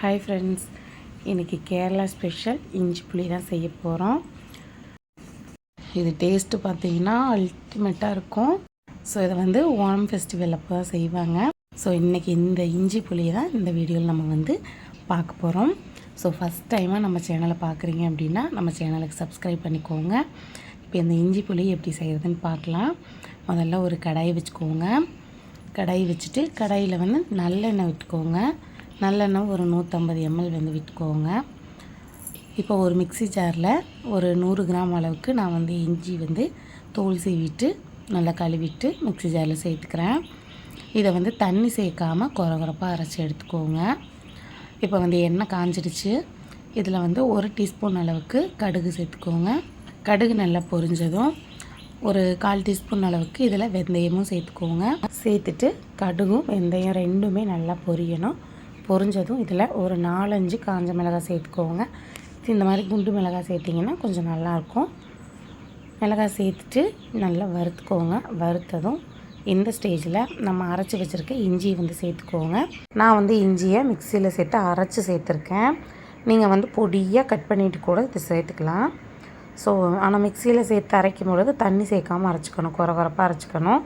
Hi friends இன்றைக்கி Kerala special இஞ்சி புளி தான் செய்ய போகிறோம் இது டேஸ்ட்டு பார்த்தீங்கன்னா அல்டிமேட்டாக இருக்கும். ஸோ இதை வந்து ஓணம் ஃபெஸ்டிவல் அப்போ தான் செய்வாங்க. ஸோ இன்றைக்கி இந்த இஞ்சி புளியை தான் இந்த வீடியோவில் நம்ம வந்து பார்க்க போகிறோம் ஸோ ஃபஸ்ட் டைமாக நம்ம சேனலை பார்க்குறீங்க அப்படின்னா நம்ம சேனலுக்கு சப்ஸ்கிரைப் பண்ணிக்கோங்க. இப்போ இந்த இஞ்சி புளி எப்படி செய்கிறதுன்னு பார்க்கலாம். முதல்ல ஒரு கடாயை வச்சுக்கோங்க. கடாய் வச்சுட்டு கடாயில் வந்து நல்லெண்ணெய் விட்டுக்கோங்க. நல்லெண்ணெய் ஒரு நூற்றம்பது எம்எல் வந்து விட்டுக்கோங்க. இப்போ ஒரு மிக்சி ஜாரில் ஒரு நூறு கிராம் அளவுக்கு நான் வந்து இஞ்சி வந்து தோல் சீவிட்டு நல்லா கழுவிட்டு மிக்சி ஜாரில் சேர்த்துக்கிறேன். இதை வந்து தண்ணி சேர்க்காமல் குறை குறப்பாக அரைச்சி எடுத்துக்கோங்க. இப்போ வந்து எண்ணெய் காஞ்சிடுச்சு. இதில் வந்து ஒரு டீஸ்பூன் அளவுக்கு கடுகு சேர்த்துக்கோங்க. கடுகு நல்லா பொரிஞ்சதும் ஒரு கால் டீஸ்பூன் அளவுக்கு இதில் வெந்தயமும் சேர்த்துக்கோங்க. சேர்த்துட்டு கடுகும் வெந்தயம் ரெண்டுமே நல்லா பொரியணும். பொரிஞ்சதும் இதில் ஒரு நாலஞ்சு காஞ்ச மிளகாய் சேர்த்துக்கோங்க. இந்த மாதிரி குண்டு மிளகாய் சேர்த்திங்கன்னா கொஞ்சம் நல்லாயிருக்கும். மிளகாய் சேர்த்துட்டு நல்லா வறுத்துக்கோங்க. வறுத்ததும் இந்த ஸ்டேஜில் நம்ம அரைச்சி வச்சுருக்க இஞ்சி வந்து சேர்த்துக்கோங்க. நான் வந்து இஞ்சியை மிக்சியில் சேர்த்து அரைச்சி சேர்த்துருக்கேன். நீங்கள் வந்து பொடியாக கட் பண்ணிவிட்டு கூட இதை சேர்த்துக்கலாம். ஸோ ஆனால் மிக்சியில் சேர்த்து அரைக்கும் பொழுது தண்ணி சேர்க்காமல் அரைச்சிக்கணும். குறை குறப்பாக அரைச்சிக்கணும்.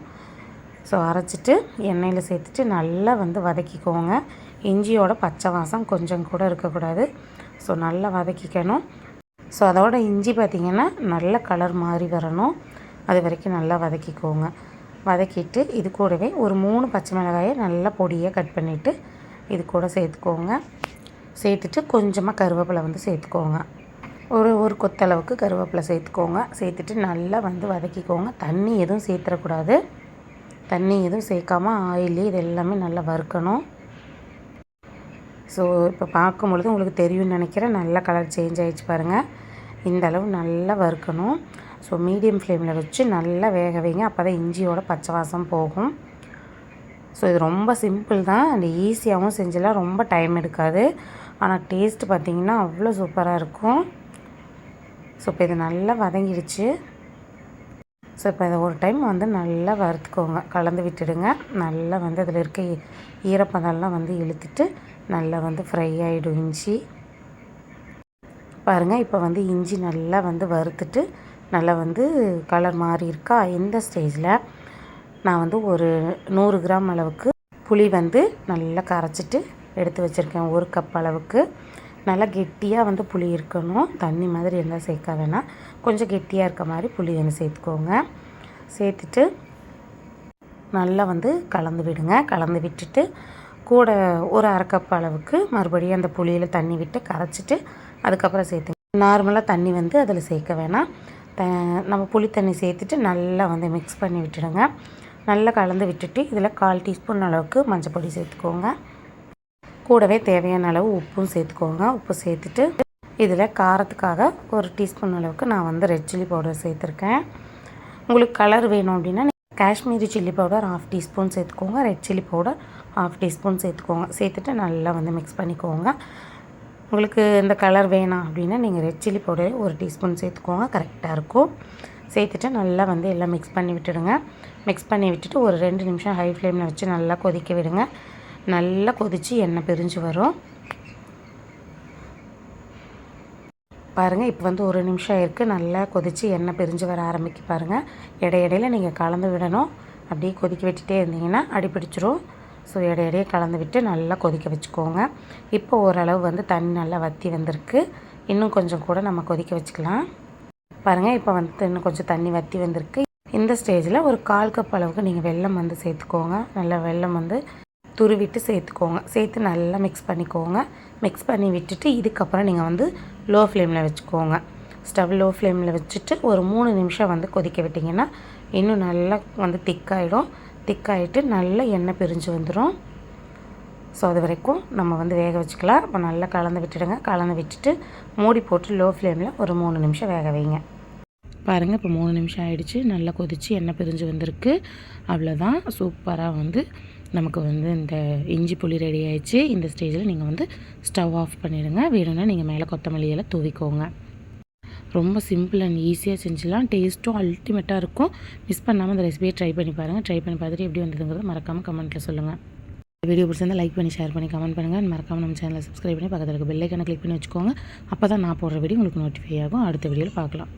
ஸோ அரைச்சிட்டு எண்ணெயில் சேர்த்துட்டு நல்லா வந்து வதக்கிக்கோங்க. இஞ்சியோட பச்சை வாசம் கொஞ்சம் கூட இருக்கக்கூடாது. ஸோ நல்லா வதக்கிக்கணும். ஸோ அதோட இஞ்சி பார்த்திங்கன்னா நல்ல கலர் மாதிரி வரணும். அது வரைக்கும் நல்லா வதக்கிக்கோங்க. வதக்கிட்டு இது கூடவே ஒரு மூணு பச்சை மிளகாயை நல்லா பொடியாக கட் பண்ணிவிட்டு இது கூட சேர்த்துக்கோங்க. சேர்த்துட்டு கொஞ்சமாக கருவேப்பிலை வந்து சேர்த்துக்கோங்க. ஒரு ஒரு கொத்தளவுக்கு கருவேப்பிலை சேர்த்துக்கோங்க. சேர்த்துட்டு நல்லா வந்து வதக்கிக்கோங்க. தண்ணி எதுவும் சேர்த்துடக்கூடாது. தண்ணி எதுவும் சேர்க்காமல் ஆயிலே இது எல்லாமே நல்லா வறுக்கணும். ஸோ இப்போ பார்க்கும்பொழுது உங்களுக்கு தெரியும்னு நினைக்கிறேன். நல்லா கலர் சேஞ்ச் ஆகிடுச்சு பாருங்கள் இந்த அளவு நல்லா வறுக்கணும். ஸோ மீடியம் ஃப்ளேமில் வச்சு நல்லா வேக வைங்க. அப்போ தான் இஞ்சியோட பச்சை வாசம் போகும். ஸோ இது ரொம்ப சிம்பிள் தான். அண்ட் ஈஸியாகவும் செஞ்சலாம் ரொம்ப டைம் எடுக்காது. ஆனால் டேஸ்ட்டு பார்த்திங்கன்னா அவ்வளோ சூப்பராக இருக்கும். ஸோ இப்போ இது நல்லா வதங்கிடுச்சு. ஸோ இப்போ இதை ஒரு டைம் வந்து நல்லா வறுத்துக்கோங்க. கலந்து விட்டுடுங்க. நல்லா வந்து அதில் இருக்க ஈரப்பதம்லாம் வந்து இழுத்துட்டு நல்லா வந்து ஃப்ரை ஆகிடும் இஞ்சி. பாருங்கள் இப்போ வந்து இஞ்சி நல்லா வந்து வறுத்துட்டு நல்லா வந்து கலர் மாறி இருக்கா? இந்த ஸ்டேஜில் நான் வந்து ஒரு நூறு கிராம் அளவுக்கு புளி வந்து நல்லா கரைச்சிட்டு எடுத்து வச்சுருக்கேன் ஒரு கப் அளவுக்கு. நல்லா கெட்டியாக வந்து புளி இருக்கணும். தண்ணி மாதிரி இருந்தால் சேர்க்க வேணாம். கொஞ்சம் கெட்டியாக இருக்க மாதிரி புளி வந்து சேர்த்துக்கோங்க. சேர்த்துட்டு நல்லா வந்து கலந்து விடுங்க. கலந்து விட்டுட்டு கூட ஒரு அரைக்கப் அளவுக்கு மறுபடியும் அந்த புளியில் தண்ணி விட்டு கரைச்சிட்டு அதுக்கப்புறம் சேர்த்துங்க. நார்மலாக தண்ணி வந்து அதில் சேர்க்க வேணாம். த நம்ம புளி தண்ணி சேர்த்துட்டு நல்லா வந்து மிக்ஸ் பண்ணி விட்டுடுங்க. நல்லா கலந்து விட்டுட்டு இதில் கால் டீஸ்பூன் அளவுக்கு மஞ்சள் பொடி சேர்த்துக்கோங்க. கூடவே தேவையான அளவு உப்பும் சேர்த்துக்கோங்க. உப்பு சேர்த்துட்டு இதில் காரத்துக்காக ஒரு டீஸ்பூன் அளவுக்கு நான் வந்து ரெட் சில்லி பவுடர் சேர்த்துருக்கேன். உங்களுக்கு கலர் வேணும் அப்படின்னா Kashmiri chilli powder half teaspoon சேர்த்துக்கோங்க. Red chilli powder half teaspoon சேர்த்துக்கோங்க சேர்த்துட்டு நல்லா வந்து மிக்ஸ் பண்ணிக்கோங்க. உங்களுக்கு இந்த கலர் வேணாம் அப்படின்னா நீங்கள் ரெட் சில்லி பவுடரே ஒரு டீஸ்பூன் சேர்த்துக்கோங்க கரெக்டாக இருக்கும். சேர்த்துட்டு நல்லா வந்து எல்லாம் மிக்ஸ் பண்ணி விட்டுடுங்க. மிக்ஸ் பண்ணி விட்டுட்டு ஒரு ரெண்டு நிமிஷம் ஹை ஃப்ளேமில் வச்சு நல்லா கொதிக்க விடுங்க. நல்லா கொதித்து எண்ணெய் பிரிஞ்சு வரும். பாருங்கள் இப்போ வந்து ஒரு நிமிஷம் இருக்குது நல்லா கொதித்து எண்ணெய் பிரிஞ்சு வர ஆரம்பிக்க பாருங்கள் இடையிடையில் நீங்கள் கலந்து விடணும். அப்படியே கொதிக்க விட்டுட்டே இருந்தீங்கன்னா அடிப்பிடிச்சிரும் ஸோ இடையிடையே கலந்து விட்டு நல்லா கொதிக்க வச்சுக்கோங்க. இப்போ ஓரளவு வந்து தண்ணி நல்லா வற்றி வந்திருக்கு. இன்னும் கொஞ்சம் கூட நம்ம கொதிக்க வச்சுக்கலாம். பாருங்கள் இப்போ வந்து இன்னும் கொஞ்சம் தண்ணி வற்றி வந்திருக்கு. இந்த ஸ்டேஜில் ஒரு கால் கப் அளவுக்கு நீங்கள் வெல்லம் வந்து சேர்த்துக்கோங்க. நல்லா வெல்லம் வந்து துருவிட்டு சேர்த்துக்கோங்க. சேர்த்து நல்லா மிக்ஸ் பண்ணிக்கோங்க. மிக்ஸ் பண்ணி விட்டுட்டு இதுக்கப்புறம் நீங்கள் வந்து லோ ஃப்ளேமில் வச்சுக்கோங்க. ஸ்டவ் லோ ஃப்ளேமில் வச்சுட்டு ஒரு மூணு நிமிஷம் வந்து கொதிக்க விட்டிங்கன்னா இன்னும் நல்லா வந்து திக்காயிடும் திக்காயிட்டு நல்லா எண்ணெய் பிரிஞ்சு வந்துடும் ஸோ அது வரைக்கும் நம்ம வந்து வேக வச்சுக்கலாம். இப்போ நல்லா கலந்து விட்டுடுங்க. கலந்து விட்டுட்டு மூடி போட்டு லோ ஃப்ளேமில் ஒரு மூணு நிமிஷம் வேக வைங்க. பாருங்கள் இப்போ மூணு நிமிஷம் ஆகிடுச்சு நல்லா கொதித்து எண்ணெய் பிரிஞ்சு வந்திருக்கு. அவ்வளோதான் சூப்பராக வந்து நமக்கு வந்து இந்த இஞ்சி புளி ரெடி ஆயிடுச்சு. இந்த ஸ்டேஜில் நீங்கள் வந்து ஸ்டவ் ஆஃப் பண்ணிடுங்க. வேணும்னா நீங்கள் மேலே கொத்தமல்லியெல்லாம் தூவிக்கோங்க. ரொம்ப சிம்பிள் அண்ட் ஈஸியாக செஞ்சிடலாம். டேஸ்ட்டும் அல்டிமேட்டாக இருக்கும். மிஸ் பண்ணாமல் இந்த ரெசிபியை ட்ரை பண்ணி பாருங்கள் ட்ரை பண்ணி பார்த்துட்டு எப்படி வந்ததுங்கிறத மறக்காமல் கமெண்ட்டில் சொல்லுங்கள் வீடியோ பிடிச்சிருந்தா லைக் பண்ணி ஷேர் பண்ணி கமெண்ட் பண்ணுங்கள் மறக்காமல் நம்ம சேனலை சப்ஸ்கிரைப் பண்ணி பக்கத்தில் இருக்க பெல்லைக்கான கிளிக் பண்ணி வச்சுக்கோங்க. அப்போ தான் நான் போடுற வீடியோ உங்களுக்கு நோட்டிஃபை ஆகும். அடுத்த வீடியோவில் பார்க்கலாம்.